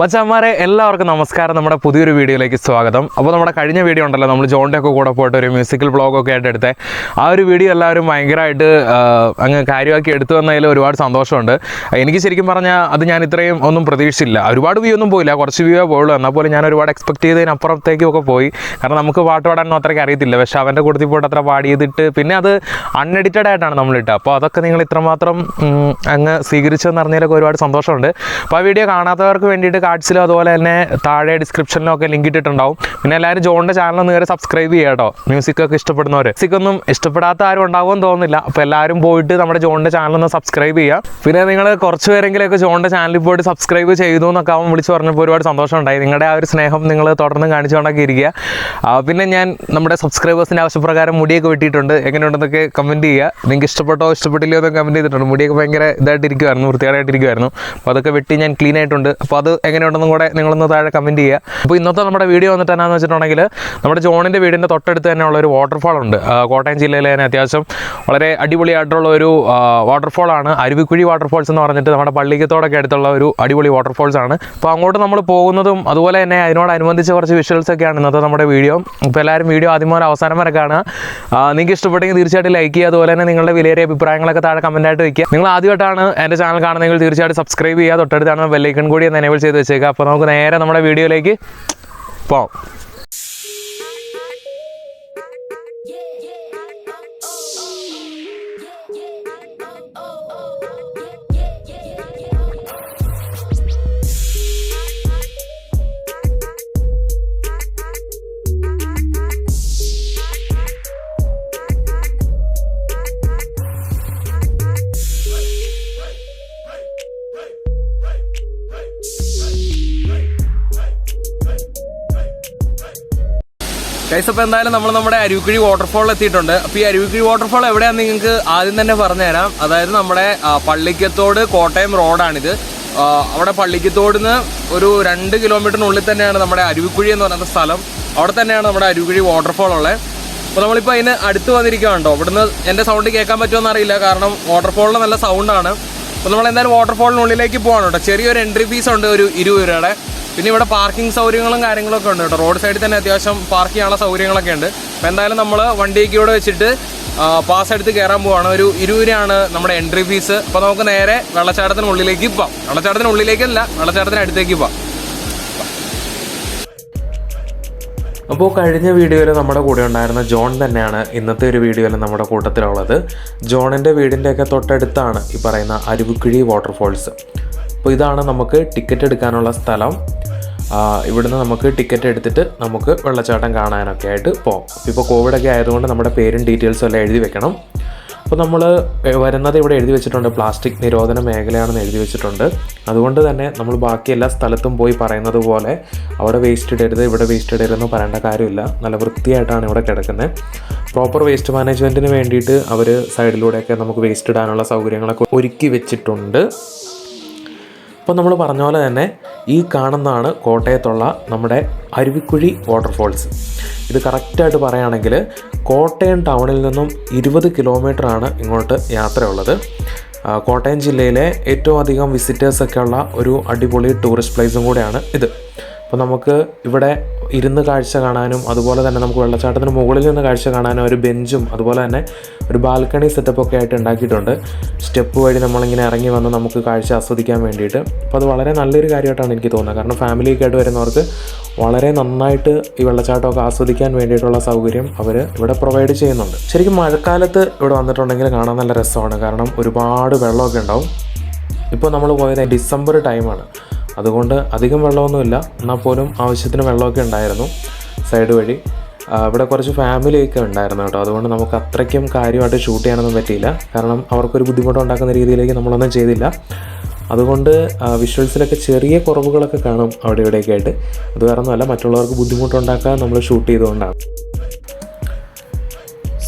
മച്ചാന്മാരെ എല്ലാവർക്കും നമസ്കാരം. നമ്മുടെ പുതിയൊരു വീഡിയോയിലേക്ക് സ്വാഗതം. അപ്പോൾ നമ്മുടെ കഴിഞ്ഞ വീഡിയോ ഉണ്ടല്ലോ നമ്മൾ ജോണിന്റെ ഒക്കെ കൂടെ പോയിട്ട് ഒരു മ്യൂസിക്കൽ ബ്ലോഗൊക്കെ ആയിട്ട് എടുത്തേ. ആ ഒരു വീഡിയോ എല്ലാവരും ഭയങ്കരമായിട്ട് അങ്ങ് കാര്യമാക്കി എടുത്തു വന്നതിൽ ഒരുപാട് സന്തോഷമുണ്ട്. എനിക്ക് ശരിക്കും പറഞ്ഞാൽ അത് ഞാൻ ഇത്രയും ഒന്നും പ്രതീക്ഷിച്ചില്ല. ഒരുപാട് വ്യൂ ഒന്നും പോയില്ല. കുറച്ച് വ്യൂ പോയുള്ളൂ. എന്നാൽ പോലും ഞാൻ ഒരുപാട് എക്സ്പെക്ട് ചെയ്തതിനപ്പുറത്തേക്കും ഒക്കെ പോയി. കാരണം നമുക്ക് പാട്ട് പാടാനൊന്നും അത്രയ്ക്ക് അറിയത്തില്ല. പക്ഷേ അവന്റെ കൂട്ടത്തിൽ പോയിട്ട് അത്ര പാടിയതിട്ട് പിന്നെ അത് അൺഎഡിറ്റഡ് ആയിട്ടാണ് നമ്മളിട്ട് അപ്പോൾ അതൊക്കെ നിങ്ങൾ ഇത്രമാത്രം അങ്ങ് സ്വീകരിച്ചെന്ന് അറിഞ്ഞതിലൊക്കെ ഒരുപാട് സന്തോഷമുണ്ട്. അപ്പോൾ ആ വീഡിയോ കാണാത്തവർക്ക് വേണ്ടിയിട്ട് കാർഡ്സിലും അതുപോലെ തന്നെ താഴെ ഡിസ്ക്രിപ്ഷനിലും ഒക്കെ ലിങ്ക് ഇട്ടിട്ടുണ്ടാവും. പിന്നെ എല്ലാവരും ജോണിന്റെ ചാനൽ ഒന്ന് കയറി സബ്സ്ക്രൈബ് ചെയ്യുക കേട്ടോ. മ്യൂസിക് ഒക്കെ ഇഷ്ടപ്പെടുന്നവർ മ്യൂസിക് ഒന്നും ഇഷ്ടപ്പെടാത്ത ആരും ഉണ്ടാവുമെന്ന് തോന്നുന്നില്ല. അപ്പോൾ എല്ലാവരും പോയിട്ട് നമ്മുടെ ജോണിന്റെ ചാനൽ ഒന്ന് സബ്സ്ക്രൈബ് ചെയ്യുക. പിന്നെ നിങ്ങൾ കുറച്ച് പേരെങ്കിലൊക്കെ ജോണിന്റെ ചാനലിൽ പോയിട്ട് സബ്സ്ക്രൈബ് ചെയ്തു എന്നൊക്കെ അവൻ വിളിച്ച് പറഞ്ഞപ്പോൾ ഒരുപാട് സന്തോഷമുണ്ടായി. നിങ്ങളുടെ ആ ഒരു സ്നേഹം നിങ്ങൾ തുടർന്ന് കാണിച്ചുകൊണ്ടൊക്കെ ഇരിക്കുക പിന്നെ ഞാൻ നമ്മുടെ സബ്സ്ക്രൈബേഴ്സിന്റെ ആവശ്യപ്രകാരം മുടിയൊക്കെ വെട്ടിയിട്ടുണ്ട്. എങ്ങനെയുണ്ടെന്നൊക്കെ കമന്റ് ചെയ്യുക. നിങ്ങൾക്ക് ഇഷ്ടപ്പെട്ടോ ഇഷ്ടപ്പെട്ടില്ലയോ എന്നൊക്കെ കമന്റ് ചെയ്തിട്ടുണ്ട്. മുടിയൊക്കെ ഭയങ്കര ഇതായിട്ടിരിക്കുമായിരുന്നു വൃത്തികേടായിട്ടിരിക്കുമായിരുന്നു അപ്പോൾ അതൊക്കെ വെട്ടി ഞാൻ ക്ലീൻ ആയിട്ടുണ്ട്. അപ്പോൾ അത് എങ്ങനെയുണ്ടെന്നും കൂടെ നിങ്ങളൊന്ന് താഴെ കമന്റ് ചെയ്യുക. അപ്പോൾ ഇന്നത്തെ നമ്മുടെ വീഡിയോ വന്നിട്ട് എന്നാന്ന് വെച്ചിട്ടുണ്ടെങ്കിൽ നമ്മുടെ ജോണിന്റെ വീടിന്റെ തൊട്ടടുത്ത് തന്നെയുള്ള ഒരു വാട്ടർഫാൾ ഉണ്ട്. കോട്ടയം ജില്ലയിലെ തന്നെ അത്യാവശ്യം വളരെ അടിപൊളിയായിട്ടുള്ള ഒരു വാട്ടർഫാൾ ആണ്. അരുവിക്കുഴി വാട്ടർഫാൾസ് എന്ന് പറഞ്ഞിട്ട് നമ്മുടെ പള്ളിക്കത്തോടൊക്കെ അടുത്തുള്ള ഒരു അടിപൊളി വാട്ടർഫാൾസ് ആണ്. അപ്പോൾ അങ്ങോട്ട് നമ്മൾ പോകുന്നതും അതുപോലെ തന്നെ അതിനോടനുബന്ധിച്ച് കുറച്ച് വിഷ്വൽസ് ഒക്കെയാണ് ഇന്നത്തെ നമ്മുടെ വീഡിയോ അപ്പോൾ എല്ലാവരും വീഡിയോ ആദ്യം മുതൽ അവസാനം വരെ കാണുക. നിങ്ങൾക്ക് ഇഷ്ടപ്പെട്ടെങ്കിൽ തീർച്ചയായിട്ടും ലൈക്ക് ചെയ്യുക. അതുപോലെ തന്നെ നിങ്ങളുടെ വിലയേറിയ അഭിപ്രായങ്ങളൊക്കെ താഴെ കമന്റായിട്ട് വയ്ക്കുക നിങ്ങൾ ആദ്യമായിട്ടാണ് എന്റെ ചാനൽ കാണുന്നതെങ്കിൽ തീർച്ചയായിട്ടും സബ്സ്ക്രൈബ് ചെയ്യുക. തൊട്ടടുത്താണ് ബെല്ലൈക്കൺ കൂടി എന്ന് എനേബിൾ ചെയ്ത് വെച്ചേക്കുക അപ്പോൾ നമുക്ക് നേരെ നമ്മുടെ വീഡിയോയിലേക്ക് പോകാം ഗൈസ് അപ്പോൾ എന്തായാലും നമ്മൾ നമ്മുടെ അരുവിക്കുഴി വാട്ടർഫോളിൽ എത്തിയിട്ടുണ്ട്. അപ്പോൾ ഈ അരുവിക്കുഴി വാട്ടർഫോൾ എവിടെയാണെന്ന് നിങ്ങൾക്ക് ആദ്യം തന്നെ പറഞ്ഞുതരാം. അതായത് നമ്മുടെ പള്ളിക്കത്തോട് കോട്ടയം റോഡാണിത്. അവിടെ അവിടെ പള്ളിക്കത്തോടിന്ന് ഒരു രണ്ട് കിലോമീറ്ററിനുള്ളിൽ തന്നെയാണ് നമ്മുടെ അരുവിക്കുഴി എന്ന് പറയുന്ന സ്ഥലം. അവിടെ തന്നെയാണ് നമ്മുടെ അരുവിക്കുഴി വാട്ടർഫോൾ ഉള്ളത്. അപ്പോൾ നമ്മളിപ്പോൾ അതിന് അടുത്ത് വന്നിരിക്കുകയാണോ ഇവിടുന്ന് എന്റെ സൗണ്ട് കേൾക്കാൻ പറ്റുമെന്ന് അറിയില്ല. കാരണം വാട്ടർഫോളിന് നല്ല സൗണ്ടാണ് അപ്പോൾ നമ്മൾ എന്തായാലും വാട്ടർഫോളിനുള്ളിലേക്ക് പോകണം കേട്ടോ ചെറിയൊരു എൻട്രി ഫീസ് ഉണ്ട് ഒരു ഇരുപത് രൂപയുടെ. പിന്നെ ഇവിടെ പാർക്കിംഗ് സൗകര്യങ്ങളും കാര്യങ്ങളൊക്കെ ഉണ്ട് കേട്ടോ. റോഡ് സൈഡിൽ തന്നെ അത്യാവശ്യം പാർക്ക് ചെയ്യാനുള്ള സൗകര്യങ്ങളൊക്കെ ഉണ്ട്. അപ്പോൾ എന്തായാലും നമ്മൾ വണ്ടിയൊക്കെ ഇവിടെ വെച്ചിട്ട് പാസ് എടുത്ത് കയറാൻ പോവാണ്. ഒരു ഇരുപത് രൂപയാണ് നമ്മുടെ എൻട്രി ഫീസ് അപ്പോൾ നമുക്ക് നേരെ വെള്ളച്ചാട്ടത്തിനുള്ളിലേക്ക് പോവാം. വെള്ളച്ചാട്ടത്തിനുള്ളിലേക്കല്ല വെള്ളച്ചാട്ടത്തിന് അടുത്തേക്ക് പോവാം. അപ്പോൾ കഴിഞ്ഞ വീഡിയോയിൽ നമ്മുടെ കൂടെ ഉണ്ടായിരുന്ന ജോൺ തന്നെയാണ് ഇന്നത്തെ ഒരു വീഡിയോയിൽ നമ്മുടെ കൂട്ടത്തിലുള്ളത്. ജോണിന്റെ വീടിന്റെയൊക്കെ തൊട്ടടുത്താണ് ഈ പറയുന്ന അരുവിക്കുഴി വാട്ടർഫോൾസ് അപ്പോൾ ഇതാണ് നമുക്ക് ടിക്കറ്റ് എടുക്കാനുള്ള സ്ഥലം. ഇവിടുന്ന് നമുക്ക് ടിക്കറ്റ് എടുത്തിട്ട് നമുക്ക് വെള്ളച്ചാട്ടം കാണാനൊക്കെ ആയിട്ട് പോകാം. ഇപ്പോൾ കോവിഡൊക്കെ ആയതുകൊണ്ട് നമ്മുടെ പേരും ഡീറ്റെയിൽസും എല്ലാം എഴുതി വെക്കണം. അപ്പോൾ നമ്മൾ വരുന്നത് ഇവിടെ എഴുതി വെച്ചിട്ടുണ്ട്. പ്ലാസ്റ്റിക് നിരോധന മേഖലയാണെന്ന് എഴുതി വെച്ചിട്ടുണ്ട്. അതുകൊണ്ട് തന്നെ നമ്മൾ ബാക്കി എല്ലാ സ്ഥലത്തും പോയി പറയുന്നത് പോലെ അവിടെ വേസ്റ്റ് ഇടരുത് ഇവിടെ വേസ്റ്റ് ഇടരുതെന്ന് പറയേണ്ട കാര്യമില്ല. നല്ല വൃത്തിയായിട്ടാണ് ഇവിടെ കിടക്കുന്നത്. പ്രോപ്പർ വേസ്റ്റ് മാനേജ്മെന്റിന് വേണ്ടിയിട്ട് അവർ സൈഡിലൂടെയൊക്കെ നമുക്ക് വേസ്റ്റ് ഇടാനുള്ള സൗകര്യങ്ങളൊക്കെ ഒരുക്കി വെച്ചിട്ടുണ്ട്. അപ്പോൾ നമ്മൾ പറഞ്ഞ പോലെ തന്നെ ഈ കാണുന്നതാണ് കോട്ടയത്തുള്ള നമ്മുടെ അരുവിക്കുഴി വാട്ടർഫോൾസ് ഇത് കറക്റ്റായിട്ട് പറയുകയാണെങ്കിൽ കോട്ടയം ടൗണിൽ നിന്നും ഇരുപത് ആണ് ഇങ്ങോട്ട് യാത്രയുള്ളത്. കോട്ടയം ജില്ലയിലെ ഏറ്റവും അധികം വിസിറ്റേഴ്സൊക്കെ ഉള്ള ഒരു അടിപൊളി ടൂറിസ്റ്റ് പ്ലേസും കൂടെയാണ് ഇത്. അപ്പോൾ നമുക്ക് ഇവിടെ ഇരുന്ന് കാഴ്ച കാണാനും അതുപോലെ തന്നെ നമുക്ക് വെള്ളച്ചാട്ടത്തിന് മുകളിൽ നിന്ന് കാഴ്ച കാണാനും ഒരു ബെഞ്ചും അതുപോലെ തന്നെ ഒരു ബാൽക്കണി സെറ്റപ്പ് ഒക്കെ ആയിട്ട് ഉണ്ടാക്കിയിട്ടുണ്ട്. സ്റ്റെപ്പ് വഴി നമ്മളിങ്ങനെ ഇറങ്ങി വന്ന് നമുക്ക് കാഴ്ച ആസ്വദിക്കാൻ വേണ്ടിയിട്ട്. അപ്പോൾ അത് വളരെ നല്ലൊരു കാര്യമായിട്ടാണ് എനിക്ക് തോന്നുന്നത്. കാരണം ഫാമിലിയൊക്കെ ആയിട്ട് വരുന്നവർക്ക് വളരെ നന്നായിട്ട് ഈ വെള്ളച്ചാട്ടമൊക്കെ ആസ്വദിക്കാൻ വേണ്ടിയിട്ടുള്ള സൗകര്യം അവർ ഇവിടെ പ്രൊവൈഡ് ചെയ്യുന്നുണ്ട്. ശരിക്കും മഴക്കാലത്ത് ഇവിടെ വന്നിട്ടുണ്ടെങ്കിൽ കാണാൻ നല്ല രസമാണ്. കാരണം ഒരുപാട് വെള്ളമൊക്കെ ഉണ്ടാവും. ഇപ്പോൾ നമ്മൾ പോയത് ഡിസംബർ ടൈമാണ് അതുകൊണ്ട് അധികം വെള്ളമൊന്നുമില്ല. എന്നാൽ പോലും ആവശ്യത്തിന് വെള്ളമൊക്കെ ഉണ്ടായിരുന്നു സൈഡ് വഴി. ഇവിടെ കുറച്ച് ഫാമിലിയൊക്കെ ഉണ്ടായിരുന്നു കേട്ടോ. അതുകൊണ്ട് നമുക്ക് അത്രയ്ക്കും കാര്യമായിട്ട് ഷൂട്ട് ചെയ്യാനൊന്നും പറ്റിയില്ല. കാരണം അവർക്കൊരു ബുദ്ധിമുട്ട് ഉണ്ടാക്കുന്ന രീതിയിലേക്ക് നമ്മളൊന്നും ചെയ്തില്ല. അതുകൊണ്ട് വിഷ്വൽസിലൊക്കെ ചെറിയ കുറവുകളൊക്കെ കാണും അവിടെ ഇവിടെയൊക്കെ ആയിട്ട്. അത് കാരണമല്ല മറ്റുള്ളവർക്ക് ബുദ്ധിമുട്ടുണ്ടാക്കാൻ നമ്മൾ ഷൂട്ട് ചെയ്തുകൊണ്ടാണ്.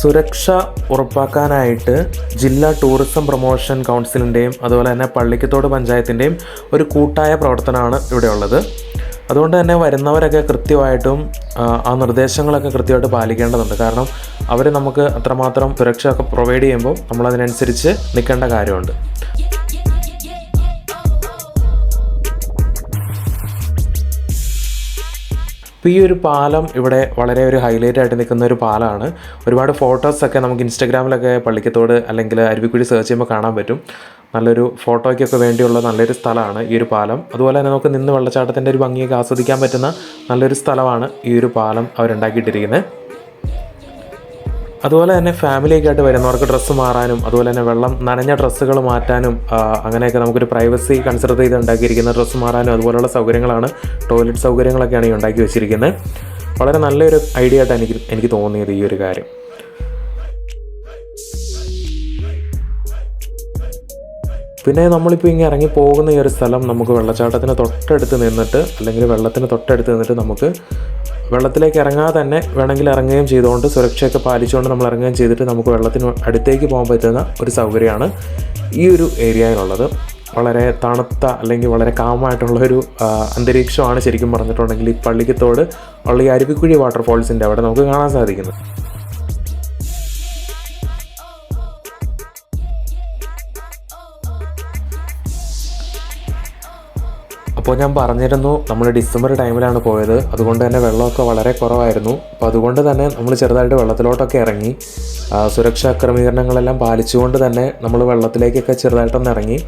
സുരക്ഷ ഉറപ്പാക്കാനായിട്ട് ജില്ലാ ടൂറിസം പ്രൊമോഷൻ കൗൺസിലിന്റെയും അതുപോലെ തന്നെ പള്ളിക്കത്തോട് പഞ്ചായത്തിന്റെയും ഒരു കൂട്ടായ പ്രവർത്തനമാണ് ഇവിടെ ഉള്ളത് അതുകൊണ്ട് തന്നെ വരുന്നവരൊക്കെ കൃത്യമായിട്ടും ആ, നിർദ്ദേശങ്ങളൊക്കെ കൃത്യമായിട്ട് പാലിക്കേണ്ടതുണ്ട്. കാരണം അവർ നമുക്ക് അത്രമാത്രം സുരക്ഷ ഒക്കെ പ്രൊവൈഡ് ചെയ്യുമ്പോൾ നമ്മളതിനനുസരിച്ച് നിൽക്കേണ്ട കാര്യമുണ്ട്. അപ്പോൾ ഈ ഒരു പാലം ഇവിടെ വളരെ ഒരു ഹൈലൈറ്റ് ആയിട്ട് നിൽക്കുന്ന ഒരു പാലമാണ് ഒരുപാട് ഫോട്ടോസൊക്കെ നമുക്ക് ഇൻസ്റ്റാഗ്രാമിലൊക്കെ പള്ളിക്കത്തോട് അല്ലെങ്കിൽ അരുവിക്കുഴി സെർച്ച് ചെയ്യുമ്പോൾ കാണാൻ പറ്റും. നല്ലൊരു ഫോട്ടോയ്ക്കൊക്കെ വേണ്ടിയുള്ള നല്ലൊരു സ്ഥലമാണ് ഈ ഒരു പാലം. അതുപോലെ തന്നെ നമുക്ക് നിന്ന് വെള്ളച്ചാട്ടത്തിന്റെ ഒരു ഭംഗിയൊക്കെ ആസ്വദിക്കാൻ പറ്റുന്ന നല്ലൊരു സ്ഥലമാണ് ഈ ഒരു പാലം അവരുണ്ടാക്കിയിട്ടിരിക്കുന്നത്. അതുപോലെ തന്നെ ഫാമിലിയൊക്കെ ആയിട്ട് വരുന്നവർക്ക് ഡ്രസ്സ് മാറാനും അതുപോലെ തന്നെ വെള്ളം നനഞ്ഞ ഡ്രസ്സുകൾ മാറ്റാനും അങ്ങനെയൊക്കെ നമുക്കൊരു പ്രൈവസി കൺസിഡർ ചെയ്ത് ഉണ്ടാക്കിയിരിക്കുന്ന ഡ്രസ്സ് മാറാനും അതുപോലെയുള്ള സൗകര്യങ്ങളാണ്. ടോയ്ലറ്റ് സൗകര്യങ്ങളൊക്കെയാണ് ഈ ഉണ്ടാക്കി വെച്ചിരിക്കുന്നത്. വളരെ നല്ലൊരു ഐഡിയ ആയിട്ടാണ് എനിക്ക് എനിക്ക് തോന്നിയത് ഈ ഒരു കാര്യം. പിന്നെ നമ്മളിപ്പോൾ ഇങ്ങനെ ഇറങ്ങി പോകുന്ന ഈ ഒരു സ്ഥലം നമുക്ക് വെള്ളച്ചാട്ടത്തിന് തൊട്ടടുത്ത് നിന്നിട്ട് അല്ലെങ്കിൽ വെള്ളത്തിന് തൊട്ടടുത്ത് നിന്നിട്ട് നമുക്ക് വെള്ളത്തിലേക്ക് ഇറങ്ങാതെ തന്നെ വേണമെങ്കിൽ ഇറങ്ങുകയും ചെയ്തുകൊണ്ട് സുരക്ഷയൊക്കെ പാലിച്ചുകൊണ്ട് നമ്മൾ ഇറങ്ങുകയും ചെയ്തിട്ട് നമുക്ക് വെള്ളത്തിന് അടുത്തേക്ക് പോകാൻ പറ്റുന്ന ഒരു സൗകര്യമാണ് ഈ ഒരു ഏരിയയിലുള്ളത്. വളരെ തണുത്ത അല്ലെങ്കിൽ വളരെ കാമായിട്ടുള്ള ഒരു അന്തരീക്ഷമാണ് ശരിക്കും പറഞ്ഞിട്ടുണ്ടെങ്കിൽ ഈ പള്ളിക്കത്തോട് ഉള്ള ഈ അരുവിക്കുഴി വാട്ടർഫോൾസിന്റെ അവിടെ നമുക്ക് കാണാൻ സാധിക്കുന്നത്. അപ്പോൾ ഞാൻ പറഞ്ഞിരുന്നു നമ്മൾ ഡിസംബർ ടൈമിലാണ് പോയത്. അതുകൊണ്ട് തന്നെ വെള്ളമൊക്കെ വളരെ കുറവായിരുന്നു. അപ്പോൾ അതുകൊണ്ട് തന്നെ നമ്മൾ ചെറുതായിട്ട് വെള്ളത്തിലോട്ടൊക്കെ ഇറങ്ങി. സുരക്ഷാ ക്രമീകരണങ്ങളെല്ലാം പാലിച്ചുകൊണ്ട് തന്നെ നമ്മൾ വെള്ളത്തിലേക്കൊക്കെ ചെറുതായിട്ടൊന്ന് ഇറങ്ങി.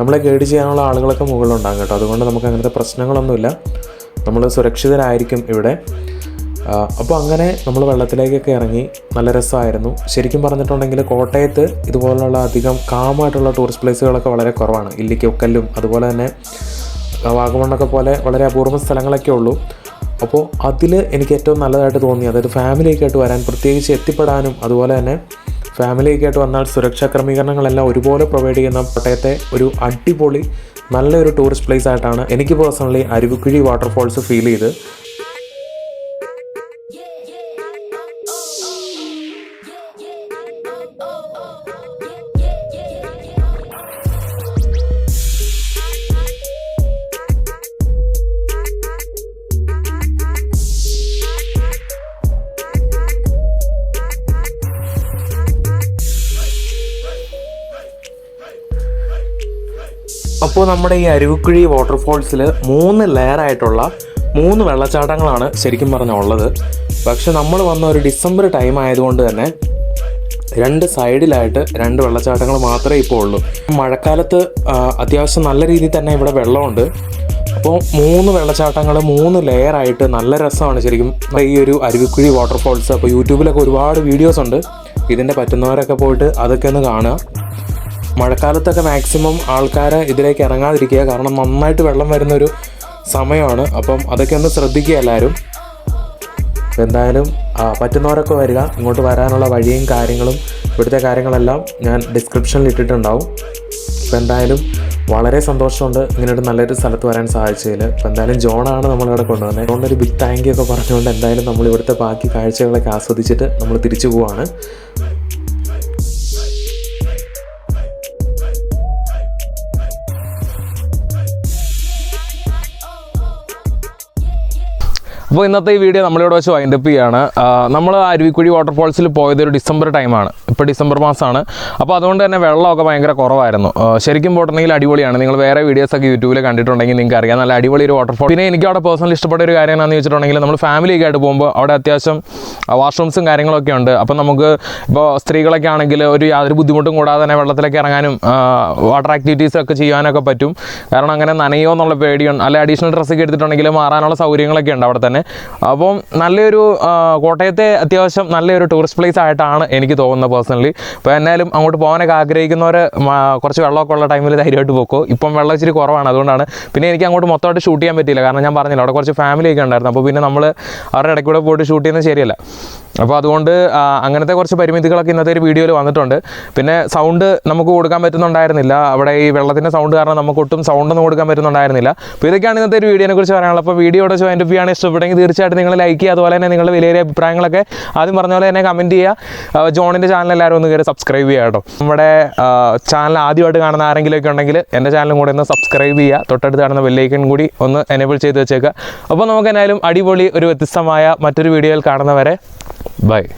നമ്മളെ ഗൈഡ് ചെയ്യാനുള്ള ആളുകളൊക്കെ മുകളിലുണ്ടാകും കേട്ടോ. അതുകൊണ്ട് നമുക്ക് അങ്ങനത്തെ പ്രശ്നങ്ങളൊന്നുമില്ല. നമ്മൾ സുരക്ഷിതരായിരിക്കും ഇവിടെ. അപ്പോൾ അങ്ങനെ നമ്മൾ വെള്ളത്തിലേക്കൊക്കെ ഇറങ്ങി. നല്ല രസമായിരുന്നു. ശരിക്കും പറഞ്ഞിട്ടുണ്ടെങ്കിൽ കോട്ടയത്ത് ഇതുപോലുള്ള അധികം കാമായിട്ടുള്ള ടൂറിസ്റ്റ് പ്ലേസുകളൊക്കെ വളരെ കുറവാണ്. ഇല്ലിക്കൊക്കല്ലും അതുപോലെ തന്നെ വാഗമണ്ണൊക്കെ പോലെ വളരെ അപൂർവ സ്ഥലങ്ങളൊക്കെ ഉള്ളൂ. അപ്പോൾ അതിൽ എനിക്ക് ഏറ്റവും നല്ലതായിട്ട് തോന്നി അതായത് ഫാമിലിയൊക്കെ ആയിട്ട് വരാൻ പ്രത്യേകിച്ച് എത്തിപ്പെടാനും അതുപോലെ തന്നെ ഫാമിലിയൊക്കെ ആയിട്ട് വന്നാൽ സുരക്ഷാ ക്രമീകരണങ്ങളെല്ലാം ഒരുപോലെ പ്രൊവൈഡ് ചെയ്യുന്ന കോട്ടയത്തെ ഒരു അടിപൊളി നല്ലൊരു ടൂറിസ്റ്റ് പ്ലേസ് ആയിട്ടാണ് എനിക്ക് പേഴ്സണലി അരുവിക്കുഴി വാട്ടർഫോൾസ് ഫീൽ ചെയ്ത്. അപ്പോൾ നമ്മുടെ ഈ അരുവിക്കുഴി വാട്ടർഫോൾസിൽ മൂന്ന് ലെയർ ആയിട്ടുള്ള മൂന്ന് വെള്ളച്ചാട്ടങ്ങളാണ് ശരിക്കും പറഞ്ഞാൽ ഉള്ളത് പക്ഷെ നമ്മൾ വന്ന ഒരു ഡിസംബർ ടൈം ആയതുകൊണ്ട് തന്നെ രണ്ട് സൈഡിലായിട്ട് രണ്ട് വെള്ളച്ചാട്ടങ്ങൾ മാത്രമേ ഇപ്പോൾ ഉള്ളൂ. മഴക്കാലത്ത് അത്യാവശ്യം നല്ല രീതിയിൽ തന്നെ ഇവിടെ വെള്ളമുണ്ട്. അപ്പോൾ മൂന്ന് വെള്ളച്ചാട്ടങ്ങൾ മൂന്ന് ലെയർ ആയിട്ട് നല്ല രസമാണ് ശരിക്കും ഈ ഒരു അരുവിക്കുഴി വാട്ടർഫോൾസ് അപ്പോൾ യൂട്യൂബിലൊക്കെ ഒരുപാട് വീഡിയോസ് ഉണ്ട്. ഇതിന്റെ പറ്റുന്നവരൊക്കെ പോയിട്ട് അതൊക്കെ ഒന്ന് കാണുക. മഴക്കാലത്തൊക്കെ മാക്സിമം ആൾക്കാർ ഇതിലേക്ക് ഇറങ്ങാതിരിക്കുക. കാരണം നന്നായിട്ട് വെള്ളം വരുന്നൊരു സമയമാണ്. അപ്പം അതൊക്കെ ഒന്ന് ശ്രദ്ധിക്കുക എല്ലാവരും എന്തായാലും പറ്റുന്നവരൊക്കെ വരിക. ഇങ്ങോട്ട് വരാനുള്ള വഴിയും കാര്യങ്ങളും ഇവിടുത്തെ കാര്യങ്ങളെല്ലാം ഞാൻ ഡിസ്ക്രിപ്ഷനിൽ ഇട്ടിട്ടുണ്ടാവും. അപ്പോൾ എന്തായാലും വളരെ സന്തോഷമുണ്ട് ഇങ്ങനൊരു നല്ലൊരു സ്ഥലത്ത് വരാൻ സാധിച്ചതിൽ അപ്പോൾ എന്തായാലും ജോണാണ് നമ്മളിവിടെ കൊണ്ടുവന്നത്. അതുകൊണ്ട് ഒരു ബിഗ് താങ്ക് യു ഒക്കെ പറഞ്ഞുകൊണ്ട് എന്തായാലും നമ്മൾ ഇവിടുത്തെ ബാക്കി കാഴ്ചകളൊക്കെ ആസ്വദിച്ചിട്ട് നമ്മൾ തിരിച്ചു പോവാണ്. അപ്പോൾ ഇന്നത്തെ ഈ വീഡിയോ നമ്മളിവിടെ വെച്ച് വൈൻഡപ്പ് ചെയ്യാണ്. നമ്മൾ അരുവിക്കുഴി വാട്ടർഫോൾസിൽ പോയത് ഒരു ഡിസംബർ ടൈമാണ് ഇപ്പോൾ ഡിസംബർ മാസമാണ് അപ്പോൾ അതുകൊണ്ട് തന്നെ വെള്ളമൊക്കെ ഭയങ്കര കുറവായിരുന്നു. ശരിക്കും പോയിട്ടുണ്ടെങ്കിൽ അടിപൊളിയാണ്. നിങ്ങൾ വേറെ വീഡിയോസൊക്കെ യൂട്യൂബിൽ കണ്ടിട്ടുണ്ടെങ്കിൽ നിങ്ങൾക്ക് അറിയാം. നല്ല അടിപൊളി ഒരു വാട്ടർഫോൾ പിന്നെ എനിക്ക് അവിടെ പേഴ്സണലി ഇഷ്ടപ്പെട്ട ഒരു കാര്യം എന്താണെന്ന് വെച്ചിട്ടുണ്ടെങ്കിൽ നമ്മൾ ഫാമിലി ഫാമിലിയൊക്കെ ആയിട്ട് പോകുമ്പോൾ അവിടെ അത്യാവശ്യം വാഷ്റൂംസും കാര്യങ്ങളൊക്കെ ഉണ്ട്. അപ്പോൾ നമുക്ക് ഇപ്പോൾ സ്ത്രീകളൊക്കെ ആണെങ്കിൽ ഒരു യാതൊരു ബുദ്ധിമുട്ടും കൂടാതെ തന്നെ വെള്ളത്തിലൊക്കെ ഇറങ്ങാനും വാട്ടർ ആക്ടിവിറ്റീസൊക്കെ ചെയ്യാനൊക്കെ പറ്റും. കാരണം അങ്ങനെ നനയോ എന്നുള്ള പേടിയുണ്ട്. അല്ലെ അഡീഷണൽ ഡ്രസ്സൊക്കെ എടുത്തിട്ടുണ്ടെങ്കിൽ മാറാനുള്ള സൗകര്യങ്ങളൊക്കെ ഉണ്ട് അവിടെ തന്നെ. അപ്പം നല്ലൊരു കോട്ടയത്തെ അത്യാവശ്യം നല്ലൊരു ടൂറിസ്റ്റ് പ്ലേസ് ആയിട്ടാണ് എനിക്ക് തോന്നുന്നത് പേഴ്സണലി അപ്പോൾ എന്നാലും അങ്ങോട്ട് പോകാനൊക്കെ ആഗ്രഹിക്കുന്നവർ കുറച്ച് വെള്ളമൊക്കെ ഉള്ള ടൈമിൽ ധൈര്യമായിട്ട് പോക്കോ? ഇപ്പം വെള്ളം ഇച്ചിരി കുറവാണ്. അതുകൊണ്ടാണ് പിന്നെ എനിക്ക് അങ്ങോട്ട് മൊത്തമായിട്ട് ഷൂട്ട് ചെയ്യാൻ പറ്റിയില്ല. കാരണം ഞാൻ പറഞ്ഞില്ല അവിടെ കുറച്ച് ഫാമിലി ഒക്കെ ഉണ്ടായിരുന്നു. അപ്പോൾ പിന്നെ നമ്മൾ അവരുടെ ഇടയ്ക്കൂടെ പോയിട്ട് ഷൂട്ട് ചെയ്യുന്നത് ശരിയല്ല. അപ്പോൾ അതുകൊണ്ട് അങ്ങനത്തെ കുറച്ച് പരിമിതികളൊക്കെ ഇന്നത്തെ ഒരു വീഡിയോയിൽ വന്നിട്ടുണ്ട്. പിന്നെ സൗണ്ട് നമുക്ക് കൊടുക്കാൻ പറ്റുന്നുണ്ടായിരുന്നില്ല. അവിടെ ഈ വെള്ളത്തിന്റെ സൗണ്ട് കാരണം നമുക്ക് ഒട്ടും സൗണ്ട് ഒന്നും കൊടുക്കാൻ പറ്റുന്നുണ്ടായിരുന്നില്ല. അപ്പോൾ ഇതൊക്കെയാണ് ഇന്നത്തെ ഒരു വീഡിയോനെ കുറിച്ച് പറയാനുള്ളത്. അപ്പോൾ വീഡിയോയുടെ ജോയിൻ ചെയ്യാൻ ഇഷ്ടപ്പെട്ടെങ്കിൽ തീർച്ചയായിട്ടും നിങ്ങൾ ലൈക്ക് ചെയ്യുക. അതുപോലെ തന്നെ നിങ്ങളുടെ വിലയേറിയ അഭിപ്രായങ്ങളൊക്കെ ആദ്യം പറഞ്ഞ പോലെ തന്നെ കമന്റ് ചെയ്യുക. ജോണിന്റെ ചാനൽ എല്ലാവരും ഒന്ന് കയറി സബ്സ്ക്രൈബ് ചെയ്യുക കേട്ടോ. നമ്മുടെ ചാനൽ ആദ്യമായിട്ട് കാണുന്ന ആരെങ്കിലുമൊക്കെ ഉണ്ടെങ്കിൽ എന്റെ ചാനലും കൂടെ ഒന്ന് സബ്സ്ക്രൈബ് ചെയ്യുക. തൊട്ടടുത്ത് കാണുന്ന ബെല്ലൈക്കൺ കൂടി ഒന്ന് എനേബിൾ ചെയ്ത് വെച്ചേക്കുക. അപ്പോൾ നമുക്ക് എന്തായാലും അടിപൊളി ഒരു വ്യത്യസ്തമായ മറ്റൊരു വീഡിയോയിൽ കാണുന്നവരെ Bye.